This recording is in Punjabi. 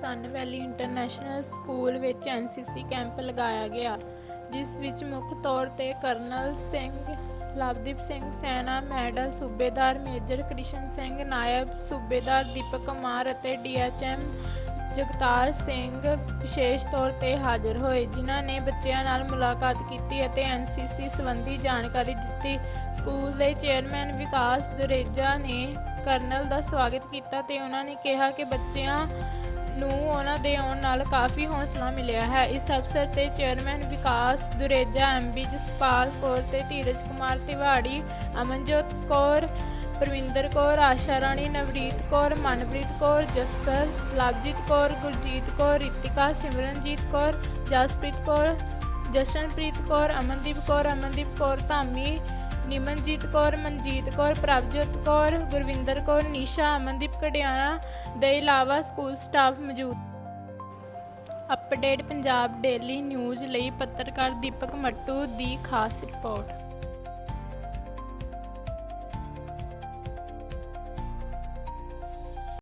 ਸਨ ਵੈਲੀ ਇੰਟਰਨੈਸ਼ਨਲ ਸਕੂਲ ਵਿੱਚ ਐਨਸੀਸੀ ਕੈਂਪ ਲਗਾਇਆ ਗਿਆ, ਜਿਸ ਵਿੱਚ ਮੁੱਖ ਤੌਰ ਤੇ ਕਰਨਲ ਸਿੰਘ, ਲਵਦੀਪ ਸਿੰਘ ਸੈਨਾ, ਮੈਡਲ ਸੂਬੇਦਾਰ ਮੇਜਰ ਕ੍ਰਿਸ਼ਨ ਸਿੰਘ, ਨਾਇਬ ਸੂਬੇਦਾਰ ਦੀਪਕ ਕੁਮਾਰ ਅਤੇ ਡੀਐਚਐਮ ਜਗਤਾਰ ਸਿੰਘ ਵਿਸ਼ੇਸ਼ ਤੌਰ ਤੇ ਹਾਜ਼ਰ ਹੋਏ, ਜਿਨ੍ਹਾਂ ਨੇ ਬੱਚਿਆਂ ਨਾਲ ਮੁਲਾਕਾਤ ਕੀਤੀ ਅਤੇ ਐਨਸੀਸੀ ਸੰਬੰਧੀ ਜਾਣਕਾਰੀ ਦਿੱਤੀ। ਸਕੂਲ ਦੇ ਚੇਅਰਮੈਨ ਵਿਕਾਸ ਦੁਰੇਜਾ ਨੇ ਕਰਨਲ ਦਾ ਸਵਾਗਤ ਕੀਤਾ ਤੇ ਉਹਨਾਂ ਨੇ ਕਿਹਾ ਕਿ ਬੱਚਿਆਂ ਨੂੰ ਉਹਨਾਂ ਦੇ ਆਉਣ ਨਾਲ ਕਾਫੀ ਹੌਸਲਾ ਮਿਲਿਆ ਹੈ। ਇਸ ਅਵਸਰ ਤੇ ਚੇਅਰਮੈਨ ਵਿਕਾਸ ਦੁਰੇਜਾ ਐਮਬੀ ਜਸਪਾਲ ਕੌਰ ਤੇ ਧੀਰਜ ਕੁਮਾਰ ਤਿਵਾੜੀ, ਅਮਨਜੋਤ ਕੌਰ, ਪ੍ਰਵਿੰਦਰ ਕੌਰ, ਆਸ਼ਾ ਰਾਣੀ, ਨਵਰੀਤ ਕੌਰ, ਮਨਪ੍ਰੀਤ ਕੌਰ, ਜੱਸਰ ਲਵਜੀਤ ਕੌਰ, ਗੁਰਜੀਤ ਕੌਰ, ਰਿਤਿਕਾ, ਸਿਮਰਨਜੀਤ ਕੌਰ, ਜਸਪ੍ਰੀਤ ਕੌਰ, ਜਸ਼ਨਪ੍ਰੀਤ ਕੌਰ, ਅਮਨਦੀਪ ਕੌਰ ਅਮਨਦੀਪ ਕੌਰ, ਧਾਮੀ ਨਿਮਨਜੀਤ ਕੌਰ, ਮਨਜੀਤ ਕੌਰ, ਪ੍ਰਭਜੋਤ ਕੌਰ, ਗੁਰਵਿੰਦਰ ਕੌਰ, ਨੀਸ਼ਾ, ਅਮਨਦੀਪ ਕੜਿਆਣਾ ਦੇ ਇਲਾਵਾ ਸਕੂਲ ਸਟਾਫ ਮੌਜੂਦ। ਅਪਡੇਟ ਪੰਜਾਬ ਡੇਲੀ ਨਿਊਜ਼ ਲਈ ਪੱਤਰਕਾਰ ਦੀਪਕ ਮੱਟੂ ਦੀ ਖਾਸ ਰਿਪੋਰਟ।